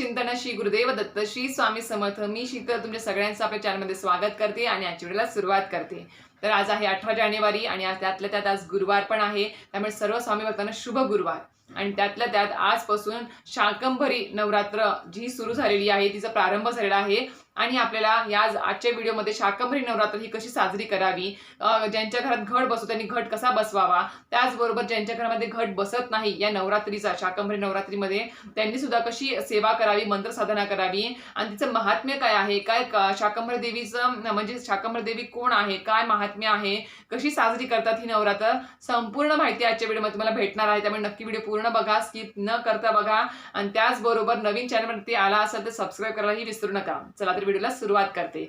चिंतन श्री गुरुदेव दत्त श्री स्वामी समर्थ. मी शीतल तुमच्या सगळ्यांचं आपल्या चॅनलमध्ये स्वागत करते आणि आजच्या व्हिडिओला सुरुवात करते. तर आज आहे अठरा जानेवारी आणि आज त्यातल्या त्यात आज गुरुवार पण आहे. त्यामुळे सर्व स्वामी भक्तांना शुभ गुरुवार. आणि त्यातल्या त्यात आजपासून शाकंभरी नवरात्र जी सुरू झालेली आहे तिचा प्रारंभ झालेला आहे. आणि आपल्याला या आजच्या व्हिडिओमध्ये शाकंभरी नवरात्र ही कशी साजरी करावी ज्यांच्या घरात घट बसतो त्यांनी घट कसा बसवावा त्याचबरोबर ज्यांच्या घरामध्ये घट बसत नाही या नवरात्रीचा शाकंभरी नवरात्रीमध्ये त्यांनी सुद्धा कशी सेवा करावी मंत्र साधना करावी आणि तिचं महात्म्य काय आहे काय शाकंभरी देवीचं म्हणजे शाकंभरी देवी कोण आहे काय महात्म्य आहे कशी साजरी करतात ही नवरात्र संपूर्ण माहिती आजच्या व्हिडिओमध्ये तुम्हाला भेटणार आहे त्यामुळे नक्की व्हिडिओ पूर्ण बघा स्किप न करता बघा आणि त्याचबरोबर नवीन चॅनलवरती आला असेल तर सबस्क्राईब करायलाही विसरू नका. चला तर व्हिडिओला सुरुवात करते.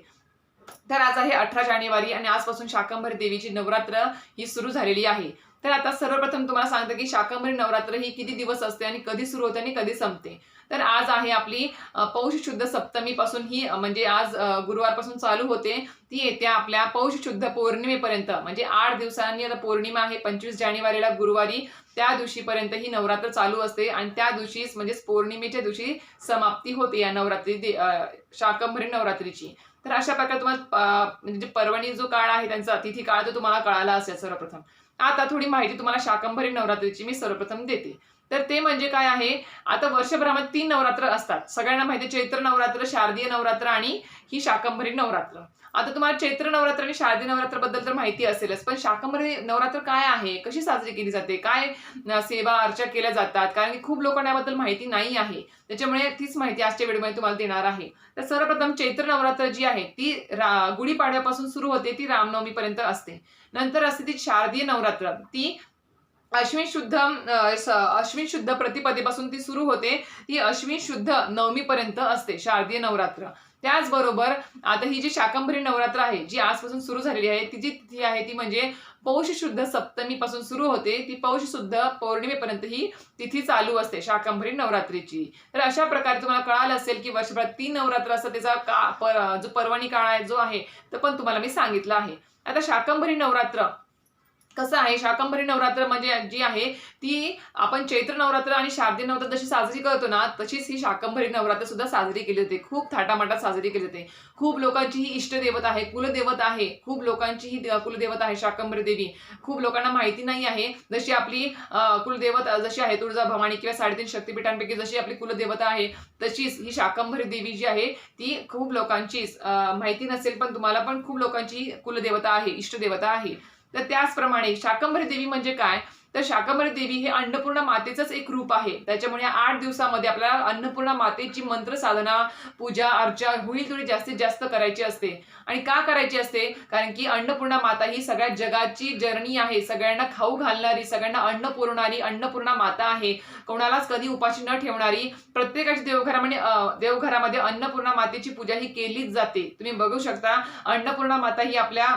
तर आज आहे अठरा जानेवारी आणि आजपासून शाकंभरी देवीची नवरात्र ही सुरू झालेली आहे. तर आता सर्वप्रथम तुम्हाला सांगतं की शाकंभरी नवरात्र ही किती दिवस असते आणि कधी सुरू होते आणि कधी संपते. तर आज आहे आपली पौष शुद्ध सप्तमी पासून ही म्हणजे आज गुरुवारपासून चालू होते. ती येते आपल्या पौष शुद्ध पौर्णिमेपर्यंत म्हणजे आठ दिवसांनी आता पौर्णिमा आहे पंचवीस जानेवारीला गुरुवारी त्या दिवशीपर्यंत ही नवरात्र चालू असते आणि त्या दिवशीच म्हणजेच पौर्णिमेच्या दिवशी समाप्ती होते या नवरात्री शाकंभरी नवरात्रीची. तर अशा प्रकारे तुम्हाला म्हणजे पर्वणी जो काळ आहे त्यांचा तिथी काळ तो तुम्हाला कळाला असेल सर्वप्रथम. आता थोडी माहिती तुम्हाला शाकंभरी नवरात्रीची मी सर्वप्रथम देते. तर ते म्हणजे काय आहे? आता वर्षभरामध्ये तीन नवरात्र असतात. सगळ्यांना माहिती चैत्र नवरात्र शारदीय नवरात्र आणि ही शाकंभरी नवरात्र. आता तुम्हाला चैत्र नवरात्र आणि शारदीय नवरात्रबद्दल तर माहिती असेलच पण शाकंभरी नवरात्र काय आहे? कशी साजरी केली जाते? काय सेवा अर्चा केल्या जातात? कारण की खूप लोकांना याबद्दल माहिती नाही आहे. त्याच्यामुळे तीच माहिती आजच्या व्हिडिओमध्ये तुम्हाला देणार आहे. तर सर्वप्रथम चैत्र नवरात्र जी आहे ती रा गुढीपाडव्यापासून सुरू होते ती रामनवमीपर्यंत असते. नंतर असते ती शारदीय नवरात्र. ती अश्विन शुद्ध अश्विन शुद्ध प्रतिपदेपासून ती सुरू होते. ती अश्विन शुद्ध नवमीपर्यंत असते शारदीय नवरात्र. त्याचबरोबर आता ही जी शाकंभरी नवरात्र आहे जी आजपासून सुरू झालेली आहे ती जी तिथी आहे ती म्हणजे पौष शुद्ध सप्तमी पासून सुरू होते. ती पौष शुद्ध पौर्णिमेपर्यंत ही तिथी चालू असते शाकंभरी नवरात्रीची. तर अशा प्रकारे तुम्हाला कळालं असेल की वर्षभरात तीन नवरात्र असतात त्याचा का पर जो पर्वणी काळ आहे जो आहे तो पण तुम्हाला मी सांगितलं आहे. आता शाकंभरी नवरात्र कसं आहे शाकंभरी नवरात्र म्हणजे जी आहे ती आपण चैत्र नवरात्र आणि शारदीय नवरात्र जशी साजरी करतो ना तशीच ही शाकंभरी नवरात्र सुद्धा साजरी केली जाते. खूप थाटामाटात साजरी केली जाते. खूप लोकांची ही इष्टदेवत आहे कुलदेवत आहे. खूप लोकांची ही कुलदेवता कुलदेवत आहे शाकंभरी देवी. खूप लोकांना माहिती नाही आहे जशी आपली कुलदेवता कुलदेवत जशी आहे तुळजाभवानी किंवा साडेतीन शक्तिपीठांपैकी जशी आपली कुलदेवता आहे तशीच ही शाकंभरी देवी जी आहे ती खूप लोकांचीच माहिती नसेल पण तुम्हाला पण खूप लोकांची ही कुलदेवता आहे इष्टदेवता आहे. तर त्याचप्रमाणे शाकंभरी देवी म्हणजे काय? तर शाकंभरी देवी हे अन्नपूर्णा मातेचंच एक रूप आहे. त्याच्यामुळे या आठ दिवसामध्ये आपल्याला अन्नपूर्णा मातेची मंत्र साधना पूजा अर्चा होईल थोडी जास्तीत जास्त करायची असते. आणि का करायची असते? कारण की अन्नपूर्णा माता ही सगळ्या जगाची जर्नी आहे. सगळ्यांना खाऊ घालणारी सगळ्यांना अन्न पुरवणारी अन्नपूर्णा माता आहे. कोणालाच कधी उपाशी न ठेवणारी प्रत्येकाच्या देवघरामध्ये देवघरामध्ये अन्नपूर्णा मातेची पूजा ही केलीच जाते. तुम्ही बघू शकता अन्नपूर्णा माता ही आपल्या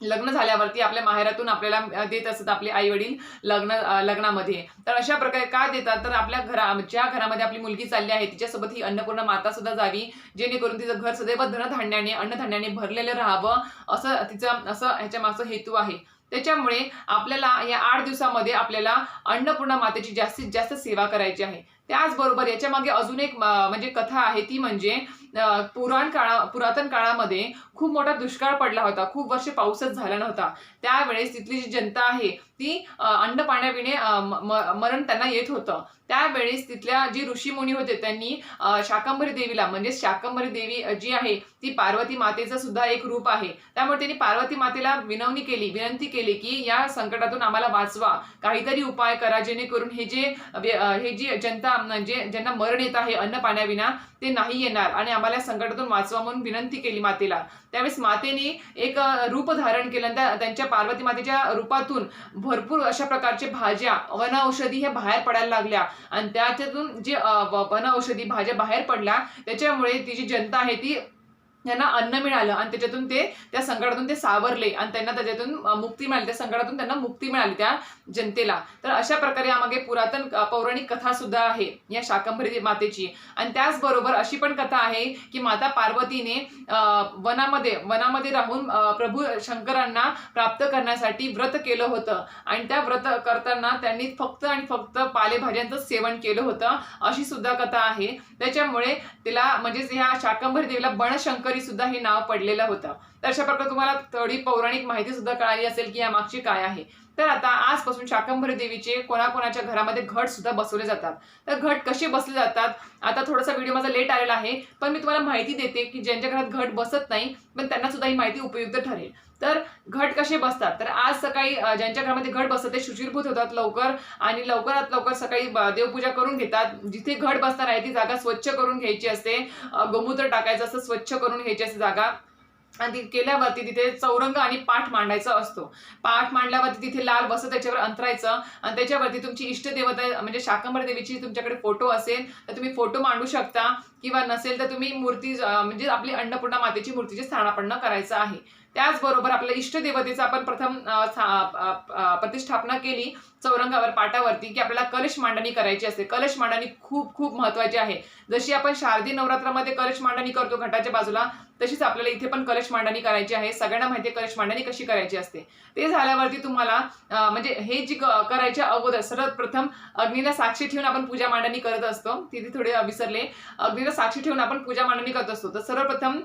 लग्न झाल्यावरती आपल्या माहेरातून आपल्याला देत असतात आपले आई वडील लग्न लग्नामध्ये. तर अशा प्रकारे का देतात? तर आपल्या घरा ज्या घरामध्ये आपली मुलगी चालली आहे तिच्यासोबत ही अन्नपूर्णा माता सुद्धा जावी जेणेकरून तिचं घर सदैव धनधान्याने अन्नधान्याने भरलेलं राहावं असं तिचं असं ह्याच्या मागचं हेतू आहे. त्याच्यामुळे आपल्याला या आठ दिवसामध्ये आपल्याला अन्नपूर्णा मातेची जास्तीत जास्त सेवा करायची आहे. त्याचबरोबर याच्या मागे अजून एक म्हणजे कथा आहे ती म्हणजे पुराण काळा पुरातन काळामध्ये खूप मोठा दुष्काळ पडला होता. खूप वर्ष पाऊसच झाला नव्हता. त्यावेळेस तिथली जी जनता आहे ती अन्न पाण्याविणे मरण त्यांना येत होतं. त्यावेळेस तिथल्या जी ऋषीमुनी होते त्यांनी शाकंभरी देवीला म्हणजे शाकंभरी देवी जी आहे ती पार्वती मातेचं सुद्धा एक रूप आहे. त्यामुळे त्यांनी पार्वती मातेला विनवणी केली विनंती केली की या संकटातून आम्हाला वाचवा. काहीतरी उपाय करा जेणेकरून हे जे हे जी जनता म्हणजे ज्यांना मरण येत आहे अन्न पाण्याविना ते नाही येणार. आणि आम्हाला या संकटातून वाचवा म्हणून विनंती केली मातेला. त्यावेळेस मातेने एक रूप धारण केलं आणि त्या- त्यांच्या पार्वती मातेच्या रूपातून भरपूर अशा प्रकारचे भाज्या वनौषधी ह्या बाहेर पडायला लागल्या. आणि त्याच्यातून जे अ, वनौषधी भाज्या बाहेर पडल्या त्याच्यामुळे ती जी जनता आहे ती यांना अन्न मिळालं आणि त्याच्यातून ते त्या संकटातून ते सावरले आणि त्यांना त्याच्यातून मुक्ती मिळाली. त्या संकटातून त्यांना मुक्ती मिळाली त्या जनतेला. तर अशा प्रकारे यामागे पुरातन पौराणिक कथा सुद्धा आहे या शाकंभरी मातेची. आणि त्याचबरोबर अशी पण कथा आहे की माता पार्वतीने वनामध्ये वनामध्ये राहून प्रभू शंकरांना प्राप्त करण्यासाठी व्रत केलं होतं. आणि त्या व्रत करताना त्यांनी फक्त आणि फक्त पालेभाज्यांचं सेवन केलं होतं. अशी सुद्धा कथा आहे. त्याच्यामुळे तिला म्हणजेच ह्या शाकंभरी देवीला बनशंकरी सुद्धा हे नाव पडलेलं होतं. तर अशा प्रकारे तुम्हाला थोडी पौराणिक माहिती सुद्धा कळाली असेल की यामागची काय आहे. तर आता आजपासून शाकंभरी देवीचे कोणाकोणाच्या घरामध्ये घट सुद्धा बसवले जातात. तर घट कसे बसले जातात? आता थोडासा व्हिडिओ माझा लेट आलेला आहे पण मी तुम्हाला माहिती देते की ज्यांच्या घरात घट बसत नाही पण त्यांना सुद्धा ही माहिती उपयुक्त ठरेल. तर घट कसे बसतात? तर आज सकाळी ज्यांच्या घरामध्ये घट बसतात ते शुचिरभूत होतात लवकर आणि लवकरात लवकर सकाळी देवपूजा करून घेतात. जिथे घट बसणार आहे ती जागा स्वच्छ करून घ्यायची असते. गोमूत्र टाकायचं असतं स्वच्छ करून घ्यायची असते जागा. आणि केल्यावरती तिथे चौरंग आणि पाठ मांडायचा असतो. पाठ मांडल्यावरती तिथे लाल बसत त्याच्यावर अंतरायचं आणि त्याच्यावरती तुमची इष्टदेवता म्हणजे शाकंभर देवीची तुमच्याकडे फोटो असेल तर तुम्ही फोटो मांडू शकता. किंवा नसेल तर तुम्ही मूर्ती म्हणजे आपली अन्नपूर्णा मातेची मूर्तीचे स्थानापन्न करायचं आहे. त्याचबरोबर आपल्या इष्टदेवतेचं आपण प्रथम प्रतिष्ठापना केली. चौरंगावर पाटावरती की आपल्याला कलश मांडणी करायची असते. कलश मांडणी खूप खूप महत्वाची आहे. जशी आपण शारदी नवरात्रामध्ये कलश मांडणी करतो घटाच्या बाजूला तशीच आपल्याला इथे पण कलश मांडणी करायची आहे. सगळ्यांना माहिती कलश मांडणी कशी करायची असते. ते झाल्यावरती तुम्हाला म्हणजे हे जी करायच्या अगोदर सर्वप्रथम अग्नीला साक्षी ठेवून आपण पूजा मांडणी करत असतो. तिथे थोडे विसरले. अग्नीला साक्षी ठेवून आपण पूजा मांडणी करत असतो. तर सर्वप्रथम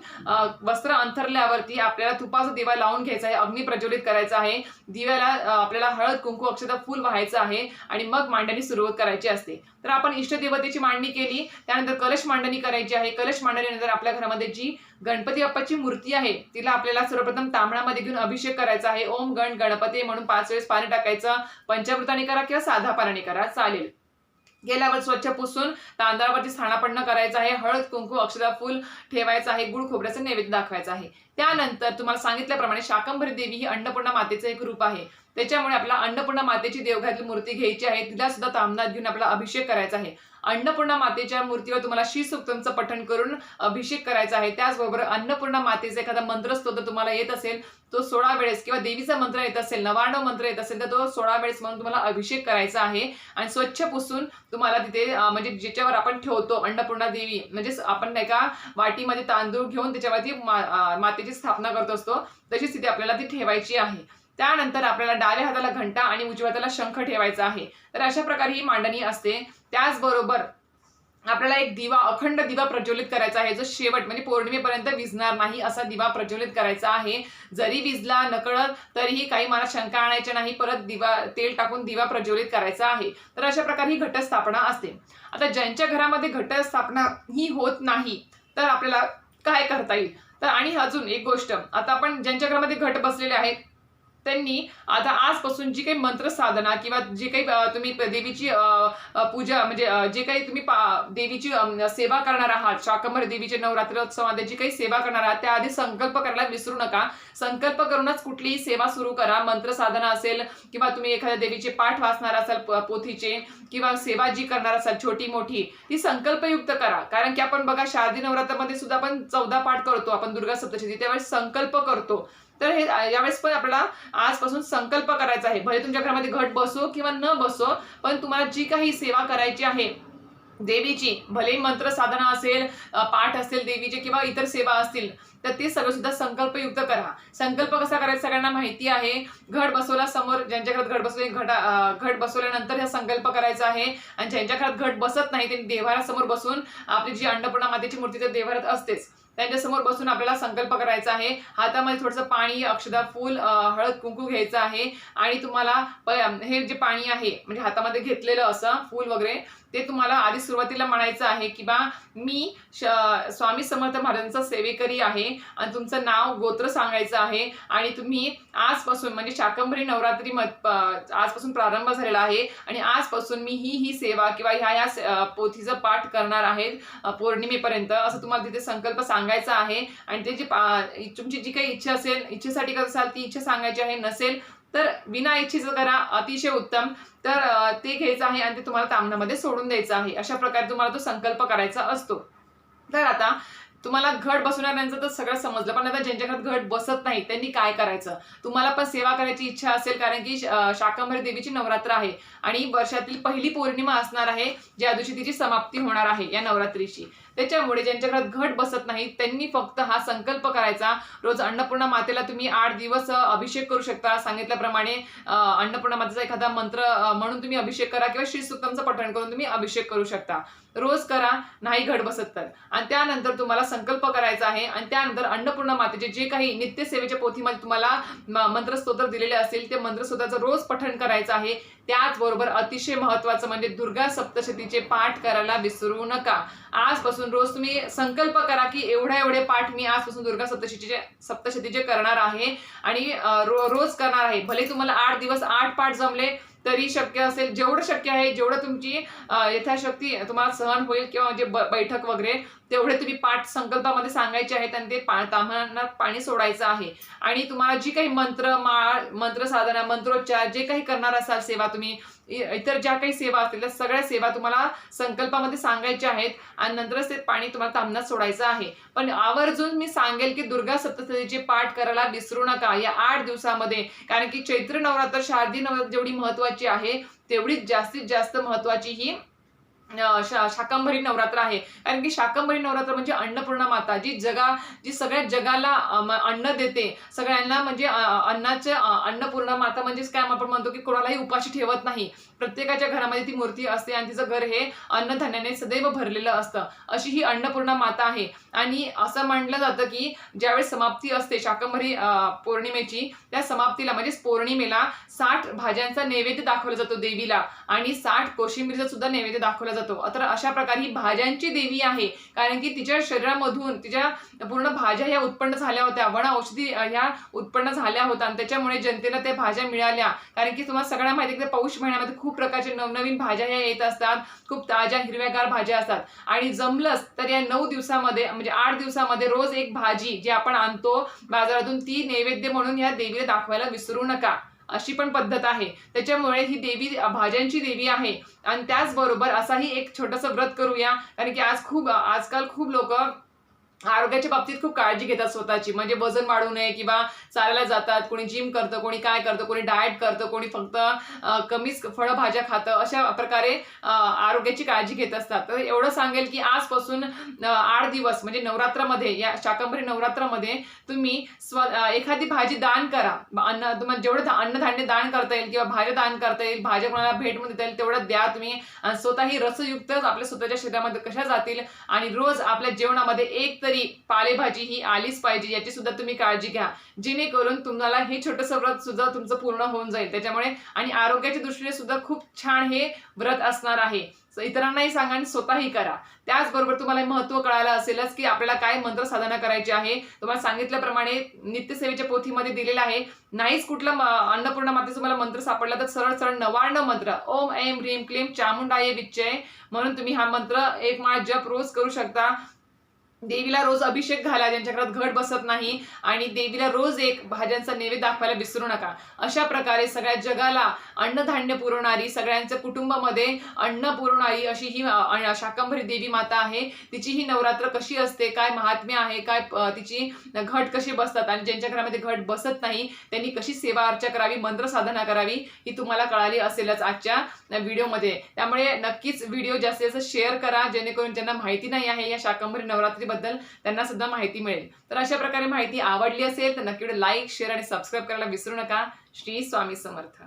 वस्त्र अंथरल्यावरती आपल्याला तुपाचा दिवा लावून घ्यायचा आहे. अग्नी प्रज्वलित करायचा आहे. दिव्याला आपल्याला हळद कुंकू अक्षता फुल व्हायचं आहे आणि मग मांडणी सुरुवात करायची असते. तर आपण इष्टदेवतेची मांडणी केली त्यानंतर कलश मांडणी करायची आहे. कलश मांडणीनंतर आपल्या घरामध्ये जी गणपती बाप्पाची मूर्ती आहे तिला आपल्याला सर्वप्रथम तांबण्यामध्ये घेऊन अभिषेक करायचा आहे. ओम गण गणपती म्हणून पाच वेळेस पाणी टाकायचं पंचामृताने करा किंवा साधा पाण्याने करा चालेल. गेल्यावर स्वच्छ पुसून तांदळावरती स्थानापन्न करायचं आहे. हळद कुंकू अक्षदा फुल ठेवायचं आहे. गुळ खोबऱ्याचं नैवेद्य दाखवायचं आहे. त्यानंतर तुम्हाला सांगितल्याप्रमाणे शाकंभरी देवी ही अन्नपूर्णा मातेचं एक रूप आहे. त्याच्यामुळे आपल्याला अन्नपूर्णा मातेची देवघरातली मूर्ती घ्यायची आहे. तिला सुद्धा तामनात घेऊन आपला अभिषेक करायचा आहे. अन्नपूर्णा मातेच्या मूर्तीवर तुम्हाला श्रीसुक्तमचं पठण करून अभिषेक करायचा आहे. त्याचबरोबर अन्नपूर्णा मातेचा एखादा मंत्र स्तोत्र तुम्हाला येत असेल तो सोळा वेळेस किंवा देवीचा मंत्र येत असेल नवाणव मंत्र येत असेल तर तो सोळा वेळेस म्हणून तुम्हाला अभिषेक करायचा आहे. आणि स्वच्छ पुसून तुम्हाला तिथे म्हणजे ज्याच्यावर आपण ठेवतो अन्नपूर्णा देवी म्हणजेच आपण नाही का वाटीमध्ये तांदूळ घेऊन त्याच्यावरती मा- मातेची स्थापना करत असतो तशीच तिथे आपल्याला ती ठेवायची आहे. त्यानंतर आपल्याला डाव्या हाताला घंटा आणि उजव्या हाताला शंख ठेवायचा आहे. तर अशा प्रकारे ही मांडणी असते. त्याचबरोबर आपल्याला एक दिवा अखंड दिवा प्रज्वलित करायचा आहे जो शेवट म्हणजे पौर्णिमेपर्यंत विजणार नाही असा दिवा प्रज्वलित करायचा आहे. जरी विजला नकळत तरीही काही मला शंका आणायच्या नाही परत दिवा तेल टाकून दिवा प्रज्वलित करायचा आहे. तर अशा प्रकारे ही घटस्थापना असते. आता ज्यांच्या घरामध्ये घटस्थापना ही होत नाही तर आपल्याला काय करता येईल? तर आणि अजून एक गोष्ट आता आपण ज्यांच्या घरामध्ये घट बसलेले आहेत त्यांनी आता आजपासून जी काही मंत्र साधना किंवा जे काही तुम्ही देवीची पूजा म्हणजे जे काही तुम्ही देवीची सेवा करणार आहात शाकंभर देवीचे नवरात्र उत्सवामध्ये जी काही सेवा करणार आहात त्याआधी संकल्प करायला विसरू नका. संकल्प करूनच कुठलीही सेवा सुरू करा. मंत्र साधना असेल किंवा तुम्ही एखाद्या देवीचे पाठ वाचणार असाल पोथीचे किंवा सेवा जी करणार असाल छोटी मोठी ती संकल्पयुक्त करा. कारण की आपण बघा शारदी नवरात्रामध्ये सुद्धा आपण चौदा पाठ करतो. आपण दुर्गा सप्तशती त्यावेळेस संकल्प करतो. तर हे यावेळेस पण आपल्याला आजपासून संकल्प करायचा आहे. भले तुमच्या घरामध्ये घट बसो किंवा न बसो पण तुम्हाला जी काही सेवा करायची आहे देवीची भले मंत्र साधना असेल पाठ असेल देवीचे किंवा इतर सेवा असतील तर ते सर्व सुद्धा संकल्पयुक्त करा. संकल्प कसा करायचा सगळ्यांना माहिती आहे. घट बसवला समोर ज्यांच्या घरात घट बसवले घट घट बसवल्यानंतर हा संकल्प करायचा आहे. आणि ज्यांच्या घरात घट बसत नाही त्यांनी देवारासमोर बसून आपली जी अन्नपूर्णा मातेची मूर्ती तर देवारात असतेच. त्यांच्यासमोर बसून आपल्याला संकल्प करायचा आहे. हातामध्ये थोडंसं पाणी अक्षदा फूल हळद कुंकू घ्यायचं आहे. आणि तुम्हाला हे जे पाणी आहे म्हणजे हातामध्ये घेतलेलं असं फूल वगैरे ते तुम्हाला आधी सुरुवातीला म्हणायचं आहे की बा मी श- स्वामी समर्थ महाराजांचा सेवेकरी आहे. आणि तुमचं नाव गोत्र सांगायचं आहे. आणि तुम्ही आजपासून म्हणजे शाकंभरी नवरात्री म- आजपासून प्रारंभ झालेला आहे. आणि आजपासून मी ही ही सेवा किंवा ह्या ह्या पोथीचा पोथीचं पाठ करणार आहेत पौर्णिमेपर्यंत. असं तुम्हाला तिथे संकल्प सांगायचं आहे. आणि ते तुमची जी काही इच्छा असेल इच्छेसाठी करत असाल ती इच्छा सांगायची आहे नसेल तर विना इच्छेचं करा अतिशय उत्तम. तर ते घ्यायचं आहे आणि ते तुम्हाला तामणामध्ये सोडून द्यायचं आहे. अशा प्रकारे तुम्हाला तो संकल्प करायचा असतो. तर आता तुम्हाला घट बसवणाऱ्यांचं तर सगळं समजलं पण आता ज्यांच्या घरात घट बसत नाही त्यांनी काय करायचं? तुम्हाला पण सेवा करायची इच्छा असेल कारण की अं, शाकंभरी देवीची नवरात्र आहे. आणि वर्षातील पहिली पौर्णिमा असणार आहे ज्या दिवशी तिची समाप्ती होणार आहे या नवरात्रीची. त्याच्यामुळे ज्यांच्या घरात घट बसत नाही त्यांनी फक्त हा संकल्प करायचा. रोज अन्नपूर्णा मातेला तुम्ही आठ दिवस अभिषेक करू शकता. सांगितल्याप्रमाणे अन्नपूर्णा मातेचा एखादा मंत्र म्हणून तुम्ही अभिषेक करा किंवा श्री सुक्तमचं पठण करून तुम्ही अभिषेक करू शकता. रोज करा नाही घट बसत तर. आणि त्यानंतर तुम्हाला संकल्प करायचा आहे आणि त्यानंतर अन्नपूर्णा मातेचे जे काही नित्यसेवेच्या पोथीमध्ये तुम्हाला मंत्रस्तोत्र दिलेले असतील ते मंत्रस्तोत्राचं रोज पठण करायचं आहे. त्याचबरोबर अतिशय महत्वाचं म्हणजे दुर्गा सप्तशतीचे पाठ करायला विसरू नका. आजपासून रोज तुम्ही संकल्प करा की एवढे एवढे पाठ मी आजपासून दुर्गा सप्तशतीचे सप्तशतीचे करणार आहे आणि रो- रोज करणार आहे. भले तुम्हाला आठ दिवस आठ पाठ जमले तरी शक्य असेल. जेवढं शक्य आहे जेवढं तुमची यथाशक्ती तुम्हाला सहन होईल किंवा म्हणजे बैठक वगैरे तेवढे तुम्ही पाठ संकल्पामध्ये सांगायचे आहेत आणि ते पा पाणी सोडायचं आहे. आणि तुम्हाला जी काही मंत्र माळ मंत्र साधना मंत्रोच्चार जे काही करणार असाल सेवा तुम्ही इतर ज्या काही सेवा असतील त्या सगळ्या सेवा तुम्हाला संकल्पामध्ये सांगायच्या आहेत आणि नंतरच ते पाणी तुम्हाला तामनात सोडायचं आहे. पण आवर्जून मी सांगेल की दुर्गा सप्तशतीचे पाठ करायला विसरू नका या आठ दिवसामध्ये. कारण की चैत्र नवरात्र शारदी नवरात्र जेवढी महत्वाची आहे तेवढीच जास्तीत जास्त महत्वाची ही शा- शाकंभरी नवरात्र आहे. कारण की शाकंभरी नवरात्र म्हणजे अन्नपूर्णा माता जी जगा जी सगळ्या जगाला अन्न देते. सगळ्यांना म्हणजे अन्नाचं अन्नपूर्णा माता म्हणजेच काय आपण म्हणतो की कोणालाही उपाशी ठेवत नाही. प्रत्येकाच्या घरामध्ये ती मूर्ती असते आणि तिचं घर हे अन्नधान्याने सदैव भरलेलं असतं. अशी ही अन्नपूर्णा माता आहे. आणि असं मानलं जातं की ज्यावेळेस समाप्ती असते शाकंभरी पौर्णिमेची त्या समाप्तीला म्हणजेच पौर्णिमेला साठ भाज्यांचा नैवेद्य दाखवला जातो देवीला. आणि साठ कोशिंबीरचा सुद्धा नैवेद्य दाखवला जातो. तर अशा प्रकारे ही भाज्यांची देवी आहे. कारण की तिच्या शरीरामधून तिच्या पूर्ण भाज्या ह्या उत्पन्न झाल्या होत्या. वण औषधी ह्या उत्पन्न झाल्या होत्या आणि त्याच्यामुळे जनतेला त्या भाज्या मिळाल्या. कारण की तुम्हाला सगळ्या माहिती की पौष महिन्यामध्ये खूप प्रकारचे नवनवीन भाज्या ह्या येत असतात. खूप ताज्या हिरव्यागार भाज्या असतात. आणि जमलंच तर या नऊ दिवसामध्ये म्हणजे आठ दिवसामध्ये रोज एक भाजी जी आपण आणतो बाजारातून ती नैवेद्य म्हणून ह्या देवीला दाखवायला विसरू नका. अशी पण पद्धत आहे. त्याच्यामुळे ही देवी भाज्यांची देवी आहे. आणि त्याचबरोबर असाही एक छोटंसं व्रत करूया. कारण की आज खूप आजकाल खूप लोक आरोग्याच्या बाबतीत खूप काळजी घेतात स्वतःची. म्हणजे वजन वाढू नये किंवा चालायला जातात कोणी जिम करतं कोणी काय करतं कोणी डाएट करतं कोणी फक्त कमीच कमीच फळभाज्या खातं अशा प्रकारे आरोग्याची काळजी घेत असतात. तर एवढं सांगेल की आजपासून आठ दिवस म्हणजे नवरात्रामध्ये या शाकंभरी नवरात्रामध्ये तुम्ही स्व एखादी भाजी दान करा. अन्न तुम्हाला जेवढं अन्नधान्य दान करता येईल किंवा भाज्या दान करता येईल भाज्या कोणाला भेट म्हणून देता येईल तेवढं द्या तुम्ही. आणि स्वतःही रसयुक्त आपल्या स्वतःच्या शरीरामध्ये कशा जातील आणि रोज आपल्या जेवणामध्ये एक तरी पालेभाजी ही आलीच पाहिजे याची सुद्धा तुम्ही काळजी घ्या. जेणेकरून तुम्हाला हे छोटंसं व्रत सुद्धा तुमचं पूर्ण होऊन जाईल. त्याच्यामुळे आणि आरोग्याच्या दृष्टीने सुद्धा खूप छान हे व्रत असणार आहे. इतरांनाही सांगा आणि स्वतःही करा. त्याचबरोबर तुम्हाला महत्त्व कळायला असेलच की आपल्याला काय मंत्र साधना करायची आहे. तुम्हाला सांगितल्याप्रमाणे नित्यसेवेच्या पोथीमध्ये दिलेलं आहे. नाहीच कुठलं अन्नपूर्णा मातेचा तुम्हाला मंत्र सापडला तर सरळ सरळ नवाण्णव मंत्र ओम ऐम ह्रीम क्लीम चामुंडाये विच्चय म्हणून तुम्ही हा मंत्र एक माळ जप रोज करू शकता. देवीला रोज अभिषेक घाला ज्यांच्या घरात घट बसत नाही आणि देवीला रोज एक भाज्यांचा नैवेद्य दाखवायला विसरू नका. अशा प्रकारे सगळ्या जगाला अन्नधान्य पुरवणारी सगळ्यांच्या कुटुंबामध्ये अन्न पुरवणारी अशी ही शाकंभरी देवी माता आहे. तिची ही नवरात्र कशी असते काय महात्म्य आहे काय तिची घट कशी बसतात आणि ज्यांच्या घरामध्ये घट बसत नाही त्यांनी कशी सेवा अर्चा करावी मंत्र साधना करावी ही तुम्हाला कळाली असेलच आजच्या व्हिडिओमध्ये. त्यामुळे नक्कीच व्हिडिओ जास्तीत जास्त शेअर करा जेणेकरून ज्यांना माहिती नाही आहे या शाकंभरी नवरात्री बद्दल त्यांना सुद्धा माहिती मिळेल. तर अशा प्रकारे माहिती आवडली असेल तर नक्की लाईक शेअर आणि सबस्क्राईब करायला विसरू नका. श्री स्वामी समर्थ.